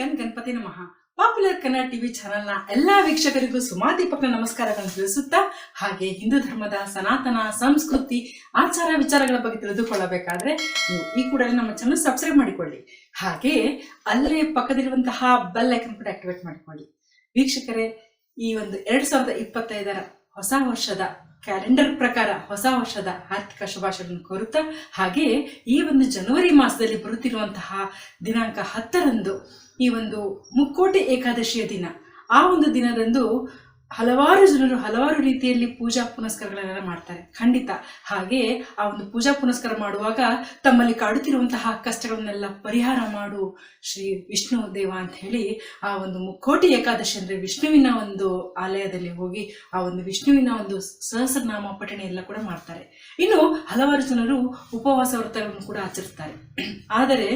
Gun Ganapati ನಮಃ. Popular Kannada TV ಚಾನೆಲ್ನ ಎಲ್ಲಾ ವೀಕ್ಷಕರಿಗೂ ಸುಮಾದೀಪಕ ನಮಸ್ಕಾರಗಳನ್ನು ತಿಳಿಸುತ್ತಾ, ಹಾಗೆ ಹಿಂದೂ ಧರ್ಮದ ಸನಾತನ, ಸಂಸ್ಕೃತಿ, ಆಚಾರ ವಿಚಾರಗಳ ಬಗ್ಗೆ ತಿಳಿದುಕೊಳ್ಳಬೇಕಾದ್ರೆ, ನೀವು ಈ ಕೂಡಲೇ ನಮ್ಮ ಚಾನಲ್ ಸಬ್ಸ್ಕ್ರೈಬ್ ಮಾಡಿಕೊಳ್ಳಿ. ಹಾಗೆ ಅಲ್ಲೇ ಪಕ್ಕದಲ್ಲಿರುವಂತಹ ಬೆಲ್ ಐಕನ್ ಕೂಡ ಆಕ್ಟಿವೇಟ್ ಮಾಡಿಕೊಳ್ಳಿ. ವೀಕ್ಷಕರೇ, ಈ ಒಂದು ಎರಡ್ ಸಾವಿರದ ಇಪ್ಪತ್ತೈದರ ಹೊಸ ವರ್ಷದ ಕ್ಯಾಲೆಂಡರ್ ಪ್ರಕಾರ ಹೊಸ ವರ್ಷದ ಆರ್ಥಿಕ ಶುಭಾಶಯಗಳನ್ನು ಕೋರುತ್ತಾ, ಹಾಗೆ ಈ ಒಂದು ಜನವರಿ ಮಾಸದಲ್ಲಿ ಬರುತ್ತಿರುವಂತಹ ದಿನಾಂಕ ಹತ್ತರಂದು ಈ ಒಂದು ಮುಕ್ಕೋಟಿ ಏಕಾದಶಿಯ ದಿನ, ಆ ಒಂದು ದಿನದಂದು ಹಲವಾರು ಜನರು ಹಲವಾರು ರೀತಿಯಲ್ಲಿ ಪೂಜಾ ಪುನಸ್ಕಾರಗಳನ್ನೆಲ್ಲ ಮಾಡ್ತಾರೆ. ಖಂಡಿತ. ಹಾಗೆ ಆ ಒಂದು ಪೂಜಾ ಪುನಸ್ಕಾರ ಮಾಡುವಾಗ ತಮ್ಮಲ್ಲಿ ಕಾಡುತ್ತಿರುವಂತಹ ಕಷ್ಟಗಳನ್ನೆಲ್ಲ ಪರಿಹಾರ ಮಾಡು ಶ್ರೀ ವಿಷ್ಣು ದೇವ ಅಂತ ಹೇಳಿ ಆ ಒಂದು ಮುಕ್ಕೋಟಿ ಏಕಾದಶಿ ಅಂದ್ರೆ ವಿಷ್ಣುವಿನ ಒಂದು ಆಲಯದಲ್ಲಿ ಹೋಗಿ ಆ ಒಂದು ವಿಷ್ಣುವಿನ ಒಂದು ಸಹಸ್ರನಾಮ ಪಠಣೆ ಎಲ್ಲ ಕೂಡ ಮಾಡ್ತಾರೆ. ಇನ್ನು ಹಲವಾರು ಜನರು ಉಪವಾಸ ವ್ರತಗಳನ್ನು ಕೂಡ ಆಚರಿಸ್ತಾರೆ. ಆದರೆ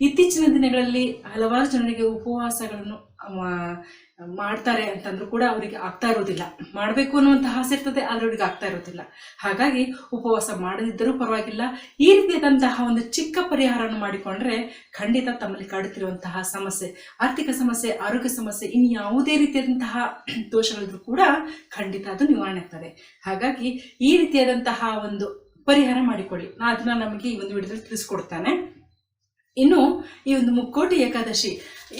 ಇತ್ತೀಚಿನ ದಿನಗಳಲ್ಲಿ ಹಲವಾರು ಜನರಿಗೆ ಉಪವಾಸಗಳನ್ನು ಮಾಡ್ತಾರೆ ಅಂತಂದ್ರೂ ಕೂಡ ಅವರಿಗೆ ಆಗ್ತಾ ಇರೋದಿಲ್ಲ. ಮಾಡಬೇಕು ಅನ್ನುವಂತಹ ಆಸೆ ಇರ್ತದೆ, ಆದ್ರೆ ಅವ್ರಿಗೆ ಆಗ್ತಾ ಇರೋದಿಲ್ಲ. ಹಾಗಾಗಿ ಉಪವಾಸ ಮಾಡದಿದ್ದರೂ ಪರವಾಗಿಲ್ಲ. ಈ ರೀತಿಯಾದಂತಹ ಒಂದು ಚಿಕ್ಕ ಪರಿಹಾರವನ್ನು ಮಾಡಿಕೊಂಡ್ರೆ ಖಂಡಿತ ತಮ್ಮಲ್ಲಿ ಕಾಡುತ್ತಿರುವಂತಹ ಸಮಸ್ಯೆ, ಆರ್ಥಿಕ ಸಮಸ್ಯೆ, ಆರೋಗ್ಯ ಸಮಸ್ಯೆ, ಇನ್ನು ಯಾವುದೇ ರೀತಿಯಾದಂತಹ ದೋಷಗಳಿದ್ರು ಕೂಡ ಖಂಡಿತ ಅದು ನಿವಾರಣೆ ಆಗ್ತದೆ. ಹಾಗಾಗಿ ಈ ರೀತಿಯಾದಂತಹ ಒಂದು ಪರಿಹಾರ ಮಾಡಿಕೊಳ್ಳಿ. ಅದನ್ನ ನಮಗೆ ಈ ಒಂದು ವಿಡಿಯೋದಲ್ಲಿ ತಿಳಿಸ್ಕೊಡ್ತಾನೆ. ಇನ್ನು ಈ ಒಂದು ಮುಕ್ಕೋಟಿ ಏಕಾದಶಿ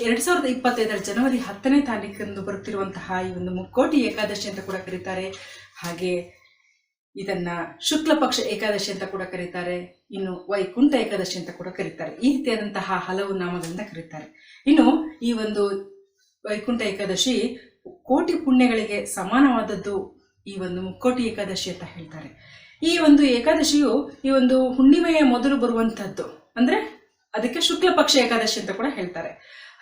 ಎರಡ್ ಸಾವಿರದ ಇಪ್ಪತ್ತೈದರ ಜನವರಿ ಹತ್ತನೇ ತಾರೀಕಂದು ಬರುತ್ತಿರುವಂತಹ ಈ ಒಂದು ಮುಕ್ಕೋಟಿ ಏಕಾದಶಿ ಅಂತ ಕೂಡ ಕರೀತಾರೆ. ಹಾಗೆ ಇದನ್ನ ಶುಕ್ಲ ಪಕ್ಷ ಏಕಾದಶಿ ಅಂತ ಕೂಡ ಕರೀತಾರೆ. ಇನ್ನು ವೈಕುಂಠ ಏಕಾದಶಿ ಅಂತ ಕೂಡ ಕರೀತಾರೆ. ಈ ರೀತಿಯಾದಂತಹ ಹಲವು ನಾಮಗಳಿಂದ ಕರೀತಾರೆ. ಇನ್ನು ಈ ಒಂದು ವೈಕುಂಠ ಏಕಾದಶಿ ಕೋಟಿ ಪುಣ್ಯಗಳಿಗೆ ಸಮಾನವಾದದ್ದು ಈ ಒಂದು ಮುಕ್ಕೋಟಿ ಏಕಾದಶಿ ಅಂತ ಹೇಳ್ತಾರೆ. ಈ ಒಂದು ಏಕಾದಶಿಯು ಈ ಒಂದು ಹುಣ್ಣಿಮೆಯ ಮೊದಲು ಬರುವಂಥದ್ದು. ಅಂದ್ರೆ ಅದಕ್ಕೆ ಶುಕ್ಲ ಪಕ್ಷ ಏಕಾದಶಿ ಅಂತ ಕೂಡ ಹೇಳ್ತಾರೆ.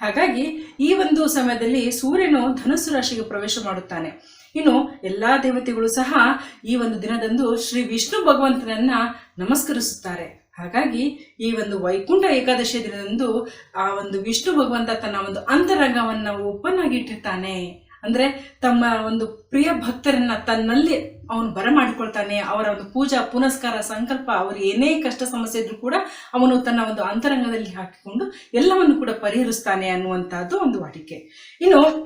ಹಾಗಾಗಿ ಈ ಒಂದು ಸಮಯದಲ್ಲಿ ಸೂರ್ಯನು ಧನುಸ್ಸು ರಾಶಿಗೆ ಪ್ರವೇಶ ಮಾಡುತ್ತಾನೆ. ಇನ್ನು ಎಲ್ಲಾ ದೇವತೆಗಳು ಸಹ ಈ ಒಂದು ದಿನದಂದು ಶ್ರೀ ವಿಷ್ಣು ಭಗವಂತನನ್ನ ನಮಸ್ಕರಿಸುತ್ತಾರೆ. ಹಾಗಾಗಿ ಈ ಒಂದು ವೈಕುಂಠ ಏಕಾದಶಿ ದಿನದಂದು ಆ ಒಂದು ವಿಷ್ಣು ಭಗವಂತ ತನ್ನ ಒಂದು ಅಂತರಂಗವನ್ನು ಓಪನ್ ಆಗಿ ಇಟ್ಟಿರ್ತಾನೆ. ಅಂದ್ರೆ ತಮ್ಮ ಒಂದು ಪ್ರಿಯ ಭಕ್ತರನ್ನ ತನ್ನಲ್ಲಿ ಅವನು ಬರಮಾಡಿಕೊಳ್ತಾನೆ ಅವರ ಒಂದು ಪೂಜಾ ಪುನಸ್ಕಾರ ಸಂಕಲ್ಪ, ಅವರು ಏನೇ ಕಷ್ಟ ಸಮಸ್ಯೆ ಇದ್ರೂ ಕೂಡ ಅವನು ತನ್ನ ಒಂದು ಅಂತರಂಗದಲ್ಲಿ ಹಾಕಿಕೊಂಡು ಎಲ್ಲವನ್ನು ಕೂಡ ಪರಿಹರಿಸ್ತಾನೆ ಅನ್ನುವಂತಹದ್ದು ಒಂದು ವಾಡಿಕೆ. ಇನ್ನು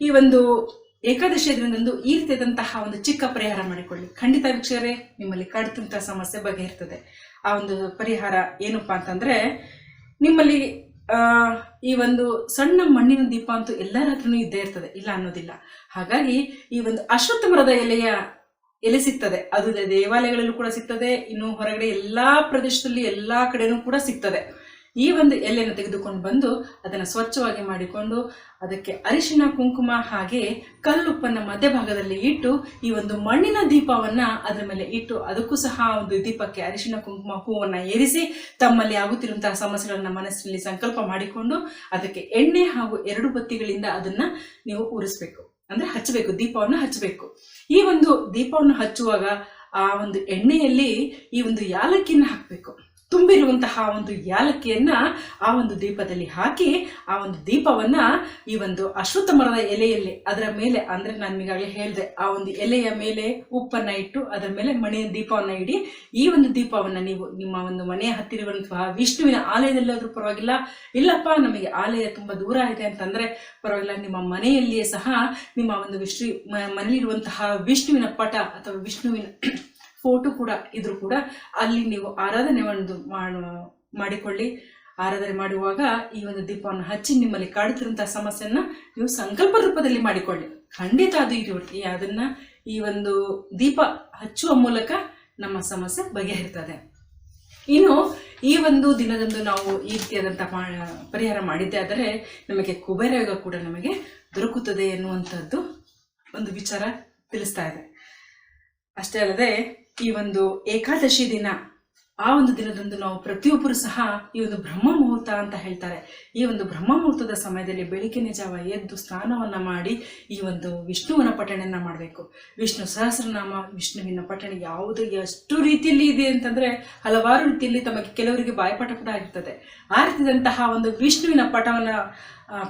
ಈ ಒಂದು ಏಕಾದಶಿ ದಿನದಂದು ಈ ರೀತಿಯಾದಂತಹ ಒಂದು ಚಿಕ್ಕ ಪರಿಹಾರ ಮಾಡಿಕೊಳ್ಳಿ. ಖಂಡಿತ ವೀಕ್ಷಕರೇ, ನಿಮ್ಮಲ್ಲಿ ಕಾಡುತ್ತಂತಹ ಸಮಸ್ಯೆ ಬಗೆಹರ್ತದೆ. ಆ ಒಂದು ಪರಿಹಾರ ಏನಪ್ಪಾ ಅಂತಂದ್ರೆ, ನಿಮ್ಮಲ್ಲಿ ಈ ಒಂದು ಸಣ್ಣ ಮಣ್ಣಿನ ದೀಪ ಅಂತೂ ಎಲ್ಲರ ಹತ್ರನೂ ಇದ್ದೇ ಇರ್ತದೆ. ಇಲ್ಲ ಅನ್ನೋದಿಲ್ಲ. ಹಾಗಾಗಿ ಈ ಒಂದು ಅಶ್ವತ್ಥ ಮರದ ಎಲೆಯ ಎಲೆ ಸಿಗ್ತದೆ. ಅದು ದೇವಾಲಯಗಳಲ್ಲೂ ಕೂಡ ಸಿಗ್ತದೆ. ಇನ್ನು ಹೊರಗಡೆ ಎಲ್ಲಾ ಪ್ರದೇಶದಲ್ಲಿ ಎಲ್ಲಾ ಕಡೆನೂ ಕೂಡ ಸಿಗ್ತದೆ. ಈ ಒಂದು ಎಲೆಯನ್ನು ತೆಗೆದುಕೊಂಡು ಬಂದು ಅದನ್ನು ಸ್ವಚ್ಛವಾಗಿ ಮಾಡಿಕೊಂಡು ಅದಕ್ಕೆ ಅರಿಶಿನ, ಕುಂಕುಮ ಹಾಗೆ ಕಲ್ಲುಪ್ಪನ್ನು ಮಧ್ಯಭಾಗದಲ್ಲಿ ಇಟ್ಟು ಈ ಒಂದು ಮಣ್ಣಿನ ದೀಪವನ್ನ ಅದರ ಮೇಲೆ ಇಟ್ಟು ಅದಕ್ಕೂ ಸಹ ಒಂದು ದೀಪಕ್ಕೆ ಅರಿಶಿನ, ಕುಂಕುಮ ಹೂವನ್ನು ಏರಿಸಿ ತಮ್ಮಲ್ಲಿ ಆಗುತ್ತಿರುವಂತಹ ಸಮಸ್ಯೆಗಳನ್ನು ಮನಸ್ಸಿನಲ್ಲಿ ಸಂಕಲ್ಪ ಮಾಡಿಕೊಂಡು ಅದಕ್ಕೆ ಎಣ್ಣೆ ಹಾಗೂ ಎರಡು ಬತ್ತಿಗಳಿಂದ ಅದನ್ನ ನೀವು ಉರಿಸ್ಬೇಕು. ಅಂದ್ರೆ ಹಚ್ಚಬೇಕು, ದೀಪವನ್ನು ಹಚ್ಚಬೇಕು. ಈ ಒಂದು ದೀಪವನ್ನು ಹಚ್ಚುವಾಗ ಆ ಒಂದು ಎಣ್ಣೆಯಲ್ಲಿ ಈ ಒಂದು ಯಾಲಕ್ಕಿನ ಹಾಕಬೇಕು. ತುಂಬಿರುವಂತಹ ಒಂದು ಯಾಲಕ್ಕಿಯನ್ನ ಆ ಒಂದು ದೀಪದಲ್ಲಿ ಹಾಕಿ ಆ ಒಂದು ದೀಪವನ್ನ ಈ ಒಂದು ಅಶ್ವತ್ಥ ಮರದ ಎಲೆಯಲ್ಲಿ ಅದರ ಮೇಲೆ ಅಂದ್ರೆ ನಾನು ಈಗಾಗಲೇ ಹೇಳಿದೆ, ಆ ಒಂದು ಎಲೆಯ ಮೇಲೆ ಉಪ್ಪನ್ನ ಇಟ್ಟು ಅದರ ಮೇಲೆ ಮನೆಯ ದೀಪವನ್ನ ಇಡಿ. ಈ ಒಂದು ದೀಪವನ್ನ ನೀವು ನಿಮ್ಮ ಒಂದು ಮನೆಯ ಹತ್ತಿರುವಂತಹ ವಿಷ್ಣುವಿನ ಆಲಯದಲ್ಲಾದ್ರೂ ಪರವಾಗಿಲ್ಲ. ಇಲ್ಲಪ್ಪ, ನಮಗೆ ಆಲಯ ತುಂಬಾ ದೂರ ಇದೆ ಅಂತಂದ್ರೆ ಪರವಾಗಿಲ್ಲ, ನಿಮ್ಮ ಮನೆಯಲ್ಲಿಯೇ ಸಹ ನಿಮ್ಮ ಒಂದು ವಿಷ್ಣು ಮನೆಯಲ್ಲಿರುವಂತಹ ವಿಷ್ಣುವಿನ ಪಟ ಅಥವಾ ವಿಷ್ಣುವಿನ ಫೋಟೋ ಕೂಡ ಇದ್ರೂ ಕೂಡ ಅಲ್ಲಿ ನೀವು ಆರಾಧನೆ ಒಂದು ಮಾಡು- ಮಾಡಿಕೊಳ್ಳಿ. ಆರಾಧನೆ ಮಾಡುವಾಗ ಈ ಒಂದು ದೀಪವನ್ನು ಹಚ್ಚಿ ನಿಮ್ಮಲ್ಲಿ ಕಾಡುತ್ತಿರುವಂತಹ ಸಮಸ್ಯೆಯನ್ನ ನೀವು ಸಂಕಲ್ಪ ರೂಪದಲ್ಲಿ ಮಾಡಿಕೊಳ್ಳಿ. ಖಂಡಿತ ಅದು ಇರುತ್ತೆ ಅದನ್ನ ಈ ಒಂದು ದೀಪ ಹಚ್ಚುವ ಮೂಲಕ ನಮ್ಮ ಸಮಸ್ಯೆ ಬಗೆಹರಿತದೆ. ಇನ್ನು ಈ ಒಂದು ದಿನದಂದು ನಾವು ಈ ರೀತಿಯಾದಂತಹ ಪರಿಹಾರ ಮಾಡಿದ್ದೆ ಆದರೆ ನಮಗೆ ಕುಬೇರಯೋಗ ಕೂಡ ನಮಗೆ ದೊರಕುತ್ತದೆ ಎನ್ನುವಂಥದ್ದು ಒಂದು ವಿಚಾರ ತಿಳಿಸ್ತಾ ಇದೆ. ಅಷ್ಟೇ ಅಲ್ಲದೆ ಈ ಒಂದು ಏಕಾದಶಿ ದಿನ, ಆ ಒಂದು ದಿನದಂದು ನಾವು ಪ್ರತಿಯೊಬ್ಬರು ಸಹ ಈ ಒಂದು ಬ್ರಹ್ಮ ಮುಹೂರ್ತ ಅಂತ ಹೇಳ್ತಾರೆ. ಈ ಒಂದು ಬ್ರಹ್ಮ ಮುಹೂರ್ತದ ಸಮಯದಲ್ಲಿ ಬೆಳಿಗ್ಗೆನೆ ಜಾವ ಎದ್ದು ಸ್ನಾನವನ್ನ ಮಾಡಿ ಈ ಒಂದು ವಿಷ್ಣುವಿನ ಪಠಣೆಯನ್ನು ಮಾಡಬೇಕು. ವಿಷ್ಣು ಸಹಸ್ರನಾಮ, ವಿಷ್ಣುವಿನ ಪಠಣೆ ಯಾವುದು ಎಷ್ಟು ರೀತಿಯಲ್ಲಿ ಇದೆ ಅಂತಂದ್ರೆ ಹಲವಾರು ರೀತಿಯಲ್ಲಿ ತಮಗೆ ಕೆಲವರಿಗೆ ಬಾಯಪಾಠ ಕೂಡ ಆಗಿರ್ತದೆ ಆ ರೀತಿಯಾದಂತಹ ಒಂದು ವಿಷ್ಣುವಿನ ಪಠವನ್ನು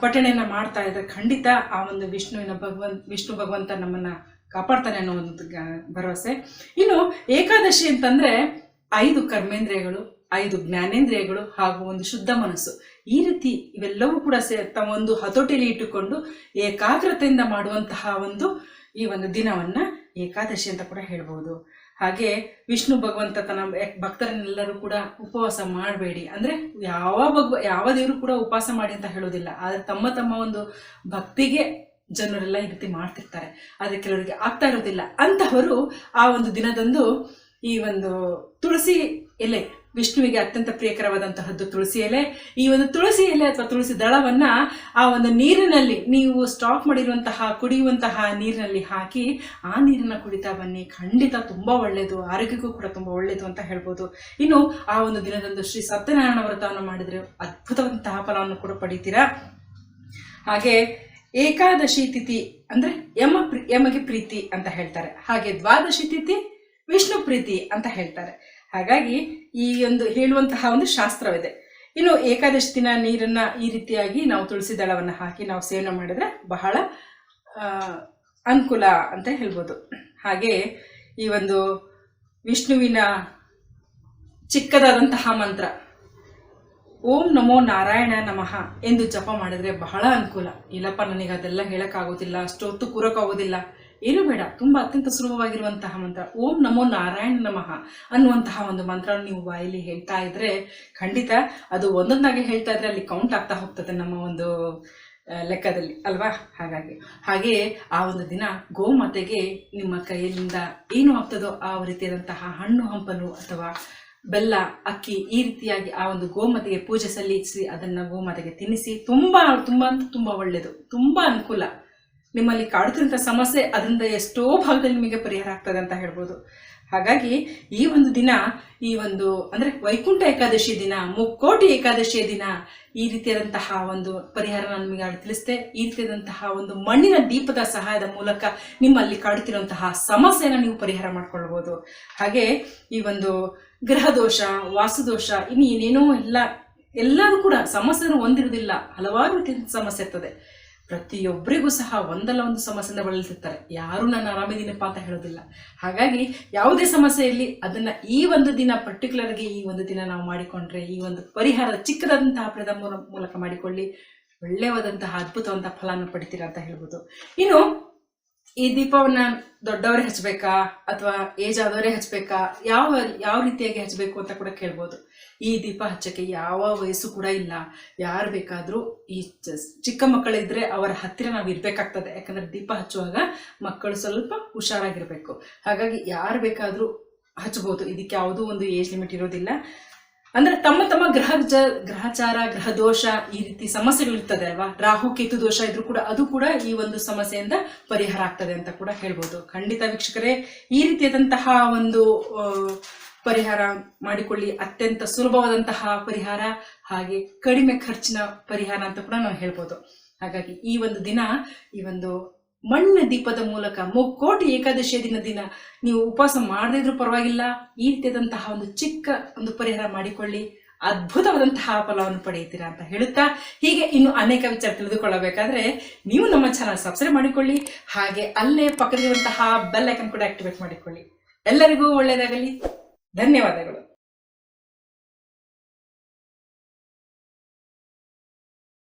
ಪಠಣೆಯನ್ನು ಮಾಡ್ತಾ ಇದ್ದರೆ ಖಂಡಿತ ಆ ಒಂದು ವಿಷ್ಣುವಿನ ಭಗವಂತ ವಿಷ್ಣು ಭಗವಂತ ನಮ್ಮನ್ನ ಕಾಪಾಡ್ತಾನೆ ಅನ್ನೋ ಒಂದು ಭರವಸೆ. ಇನ್ನು ಏಕಾದಶಿ ಅಂತಂದ್ರೆ ಐದು ಕರ್ಮೇಂದ್ರಿಯಗಳು, ಐದು ಜ್ಞಾನೇಂದ್ರಿಯಗಳು ಹಾಗೂ ಒಂದು ಶುದ್ಧ ಮನಸ್ಸು. ಈ ರೀತಿ ಇವೆಲ್ಲವೂ ಕೂಡ ಸೇ ತಮ್ಮ ಒಂದು ಹತೋಟಿಯಲ್ಲಿ ಇಟ್ಟುಕೊಂಡು ಏಕಾಗ್ರತೆಯಿಂದ ಮಾಡುವಂತಹ ಒಂದು ಈ ಒಂದು ದಿನವನ್ನ ಏಕಾದಶಿ ಅಂತ ಕೂಡ ಹೇಳ್ಬೋದು. ಹಾಗೆ ವಿಷ್ಣು ಭಗವಂತ ತನ್ನ ಭಕ್- ಭಕ್ತರನ್ನೆಲ್ಲರೂ ಕೂಡ ಉಪವಾಸ ಮಾಡಬೇಡಿ. ಅಂದ್ರೆ ಯಾವ ಭಗವ ಯಾವ ದೇವರು ಕೂಡ ಉಪವಾಸ ಮಾಡಿ ಅಂತ ಹೇಳೋದಿಲ್ಲ ಆದ್ರೆ ತಮ್ಮ ತಮ್ಮ ಒಂದು ಭಕ್ತಿಗೆ ಜನರೆಲ್ಲ ಈ ರೀತಿ ಮಾಡ್ತಿರ್ತಾರೆ. ಆದರೆ ಕೆಲವರಿಗೆ ಆಗ್ತಾ ಇರೋದಿಲ್ಲ. ಅಂತಹವರು ಆ ಒಂದು ದಿನದಂದು ಈ ಒಂದು ತುಳಸಿ ಎಲೆ, ವಿಷ್ಣುವಿಗೆ ಅತ್ಯಂತ ಪ್ರಿಯಕರವಾದಂತಹದ್ದು ತುಳಸಿ ಎಲೆ. ಈ ಒಂದು ತುಳಸಿ ಎಲೆ ಅಥವಾ ತುಳಸಿ ದಳವನ್ನ ಆ ಒಂದು ನೀರಿನಲ್ಲಿ ನೀವು ಸ್ಟಾಕ್ ಮಾಡಿರುವಂತಹ, ಕುಡಿಯುವಂತಹ ನೀರಿನಲ್ಲಿ ಹಾಕಿ ಆ ನೀರನ್ನ ಕುಡಿತಾ ಬನ್ನಿ. ಖಂಡಿತ ತುಂಬಾ ಒಳ್ಳೆಯದು ಆರೋಗ್ಯಕ್ಕೂ ಕೂಡ ತುಂಬಾ ಒಳ್ಳೆಯದು ಅಂತ ಹೇಳ್ಬೋದು. ಇನ್ನು ಆ ಒಂದು ದಿನದಂದು ಶ್ರೀ ಸತ್ಯನಾರಾಯಣ ವ್ರತವನ್ನು ಮಾಡಿದ್ರೆ ಅದ್ಭುತವಂತಹ ಫಲವನ್ನು ಕೂಡ ಪಡಿತೀರಾ? ಹಾಗೆ ಏಕಾದಶಿ ತಿಥಿ ಅಂದ್ರೆ ಯಮ ಯಮಗೆ ಪ್ರೀತಿ ಅಂತ ಹೇಳ್ತಾರೆ. ಹಾಗೆ ದ್ವಾದಶಿ ತಿಥಿ ವಿಷ್ಣು ಪ್ರೀತಿ ಅಂತ ಹೇಳ್ತಾರೆ. ಹಾಗಾಗಿ ಈ ಒಂದು ಹೇಳುವಂತಹ ಒಂದು ಶಾಸ್ತ್ರವಿದೆ. ಇನ್ನು ಏಕಾದಶಿ ದಿನ ನೀರನ್ನ ಈ ರೀತಿಯಾಗಿ ನಾವು ತುಳಸಿ ದಳವನ್ನು ಹಾಕಿ ನಾವು ಸೇವನೆ ಮಾಡಿದ್ರೆ ಬಹಳ ಅನುಕೂಲ ಅಂತ ಹೇಳ್ಬೋದು. ಹಾಗೆ ಈ ಒಂದು ವಿಷ್ಣುವಿನ ಚಿಕ್ಕದಾದಂತಹ ಮಂತ್ರ ಓಂ ನಮೋ ನಾರಾಯಣ ನಮಃ ಎಂದು ಜಪ ಮಾಡಿದ್ರೆ ಬಹಳ ಅನುಕೂಲ. ಇಲ್ಲಪ್ಪ, ನನಗೆ ಅದೆಲ್ಲ ಹೇಳೋಕ್ಕಾಗೋದಿಲ್ಲ, ಅಷ್ಟೊತ್ತು ಕೂರೋಕ್ಕಾಗೋದಿಲ್ಲ ಏನು ಬೇಡ, ತುಂಬಾ ಅತ್ಯಂತ ಸುಲಭವಾಗಿರುವಂತಹ ಮಂತ್ರ. ಓಂ ನಮೋ ನಾರಾಯಣ ನಮಃ ಅನ್ನುವಂತಹ ಒಂದು ಮಂತ್ರ ನೀವು ಬಾಯಲ್ಲಿ ಹೇಳ್ತಾ ಇದ್ರೆ ಖಂಡಿತ ಅದು ಒಂದೊಂದಾಗಿ ಹೇಳ್ತಾ ಇದ್ರೆ ಅಲ್ಲಿ ಕೌಂಟ್ ಆಗ್ತಾ ಹೋಗ್ತದೆ ನಮ್ಮ ಒಂದು ಲೆಕ್ಕದಲ್ಲಿ. ಅಲ್ವಾ? ಹಾಗಾಗಿ. ಹಾಗೆಯೇ ಆ ಒಂದು ದಿನ ಗೋಮಾತೆಗೆ ನಿಮ್ಮ ಕೈಯಲ್ಲಿಂದ ಏನು ಆಗ್ತದೋ ಆ ರೀತಿಯಾದಂತಹ ಹಣ್ಣು ಹಂಪಲು ಅಥವಾ ಬೆಲ್ಲ, ಅಕ್ಕಿ ಈ ರೀತಿಯಾಗಿ ಆ ಒಂದು ಗೋಮಾತೆಗೆ ಪೂಜೆ ಸಲ್ಲಿಸಿ ಅದನ್ನ ಗೋಮಾತೆಗೆ ತಿನ್ನಿಸಿ ತುಂಬಾ ತುಂಬಾ ಅಂತ ತುಂಬಾ ಒಳ್ಳೆಯದು ತುಂಬಾ ಅನುಕೂಲ. ನಿಮ್ಮಲ್ಲಿ ಕಾಡುತ್ತಿರುವಂಥ ಸಮಸ್ಯೆ ಅದರಿಂದ ಎಷ್ಟೋ ಭಾಗದಲ್ಲಿ ನಿಮಗೆ ಪರಿಹಾರ ಆಗ್ತದೆ ಅಂತ ಹೇಳ್ಬೋದು. ಹಾಗಾಗಿ ಈ ಒಂದು ದಿನ, ಈ ಒಂದು, ಅಂದ್ರೆ ವೈಕುಂಠ ಏಕಾದಶಿ ದಿನ, ಮುಕ್ಕೋಟಿ ಏಕಾದಶಿಯ ದಿನ, ಈ ರೀತಿಯಾದಂತಹ ಒಂದು ಪರಿಹಾರ ನಾನು ನಿಮಗೆ ತಿಳಿಸ್ದೆ. ಈ ರೀತಿಯಾದಂತಹ ಒಂದು ಮಣ್ಣಿನ ದೀಪದ ಸಹಾಯದ ಮೂಲಕ ನಿಮ್ಮಲ್ಲಿ ಕಾಡುತ್ತಿರುವಂತಹ ಸಮಸ್ಯೆನ ನೀವು ಪರಿಹಾರ ಮಾಡಿಕೊಳ್ಬೋದು. ಹಾಗೆ ಈ ಒಂದು ಗ್ರಹ ದೋಷ ವಾಸುದೋಷ ಇನ್ನು ಏನೇನೋ ಎಲ್ಲ ಎಲ್ಲರೂ ಕೂಡ ಸಮಸ್ಯೆಯನ್ನು ಹೊಂದಿರುವುದಿಲ್ಲ. ಹಲವಾರು ರೀತಿಯ ಸಮಸ್ಯೆ ಇರ್ತದೆ. ಪ್ರತಿಯೊಬ್ಬರಿಗೂ ಸಹ ಒಂದಲ್ಲ ಒಂದು ಸಮಸ್ಯೆಯಿಂದ ಬಳಲ್ತಿರ್ತಾರೆ. ಯಾರು ನಾನು ಆರಾಮಿದ್ದೀನಪ್ಪ ಅಂತ ಹೇಳೋದಿಲ್ಲ. ಹಾಗಾಗಿ ಯಾವುದೇ ಸಮಸ್ಯೆಯಲ್ಲಿ ಅದನ್ನ ಈ ಒಂದು ದಿನ ಪರ್ಟಿಕ್ಯುಲರ್ ಆಗಿ ಈ ಒಂದು ದಿನ ನಾವು ಮಾಡಿಕೊಂಡ್ರೆ, ಈ ಒಂದು ಪರಿಹಾರ ಚಿಕ್ಕದಾದಂತಹ ಪ್ರದ ಮೂಲಕ ಮಾಡಿಕೊಳ್ಳಿ. ಒಳ್ಳೆಯವಾದಂತಹ ಅದ್ಭುತವಂತಹ ಫಲನ ಪಡಿತೀರಾ ಅಂತ ಹೇಳ್ಬೋದು. ಇನ್ನು ಈ ದೀಪವನ್ನ ದೊಡ್ಡವರೇ ಹಚ್ಬೇಕಾ ಅಥವಾ ಏಜ್ ಆದವರೇ ಹಚ್ಬೇಕಾ? ಯಾವ ಯಾವ ರೀತಿಯಾಗಿ ಹಚ್ಚಬೇಕು ಅಂತ ಕೂಡ ಕೇಳ್ಬೋದು. ಈ ದೀಪ ಹಚ್ಚಕ್ಕೆ ಯಾವ ವಯಸ್ಸು ಕೂಡ ಇಲ್ಲ. ಯಾರು ಬೇಕಾದರೂ ಈ ಚಿಕ್ಕ ಮಕ್ಕಳಿದ್ರೆ ಅವರ ಹತ್ತಿರ ನಾವು ಇರ್ಬೇಕಾಗ್ತದೆ. ಯಾಕಂದ್ರೆ ದೀಪ ಹಚ್ಚುವಾಗ ಮಕ್ಕಳು ಸ್ವಲ್ಪ ಹುಷಾರಾಗಿರ್ಬೇಕು. ಹಾಗಾಗಿ ಯಾರು ಬೇಕಾದರೂ ಹಚ್ಬೋದು. ಇದಕ್ಕೆ ಯಾವುದೂ ಒಂದು ಏಜ್ ಲಿಮಿಟ್ ಇರೋದಿಲ್ಲ. ಅಂದ್ರೆ ತಮ್ಮ ತಮ್ಮ ಗ್ರಹ ಗ್ರಹಚಾರ ಗ್ರಹ ದೋಷ ಈ ರೀತಿ ಸಮಸ್ಯೆಗಳು ಇರ್ತದೆ ಅಲ್ವಾ? ರಾಹು, ಕೇತು ದೋಷ ಇದ್ರೂ ಕೂಡ ಅದು ಕೂಡ ಈ ಒಂದು ಸಮಸ್ಯೆಯಿಂದ ಪರಿಹಾರ ಆಗ್ತದೆ ಅಂತ ಕೂಡ ಹೇಳ್ಬೋದು. ಖಂಡಿತ ವೀಕ್ಷಕರೇ, ಈ ರೀತಿಯಾದಂತಹ ಒಂದು ಪರಿಹಾರ ಮಾಡಿಕೊಳ್ಳಿ. ಅತ್ಯಂತ ಸುಲಭವಾದಂತಹ ಪರಿಹಾರ ಹಾಗೆ ಕಡಿಮೆ ಖರ್ಚಿನ ಪರಿಹಾರ ಅಂತ ಕೂಡ ನಾವು ಹೇಳ್ಬೋದು. ಹಾಗಾಗಿ ಈ ಒಂದು ದಿನ, ಈ ಒಂದು ಮಣ್ಣಿನ ದೀಪದ ಮೂಲಕ ಮುಕ್ಕೋಟಿ ಏಕಾದಶಿಯ ದಿನ ದಿನ ನೀವು ಉಪವಾಸ ಮಾಡದೇ ಇದ್ರೂ ಪರವಾಗಿಲ್ಲ, ಈ ರೀತಿಯಾದಂತಹ ಒಂದು ಚಿಕ್ಕ ಒಂದು ಪರಿಹಾರ ಮಾಡಿಕೊಳ್ಳಿ, ಅದ್ಭುತವಾದಂತಹ ಫಲವನ್ನು ಪಡೆಯುತ್ತೀರಾ ಅಂತ ಹೇಳುತ್ತಾ, ಹೀಗೆ ಇನ್ನು ಅನೇಕ ವಿಚಾರ ತಿಳಿದುಕೊಳ್ಳಬೇಕಾದ್ರೆ ನೀವು ನಮ್ಮ ಚಾನಲ್ ಸಬ್ಸ್ಕ್ರೈಬ್ ಮಾಡಿಕೊಳ್ಳಿ, ಹಾಗೆ ಅಲ್ಲೇ ಪಕ್ಕದಲ್ಲಿರುವಂತಹ ಬೆಲ್ ಐಕನ್ ಕೂಡ ಆಕ್ಟಿವೇಟ್ ಮಾಡಿಕೊಳ್ಳಿ. ಎಲ್ಲರಿಗೂ ಒಳ್ಳೆಯದಾಗಲಿ. ಧನ್ಯವಾದಗಳು.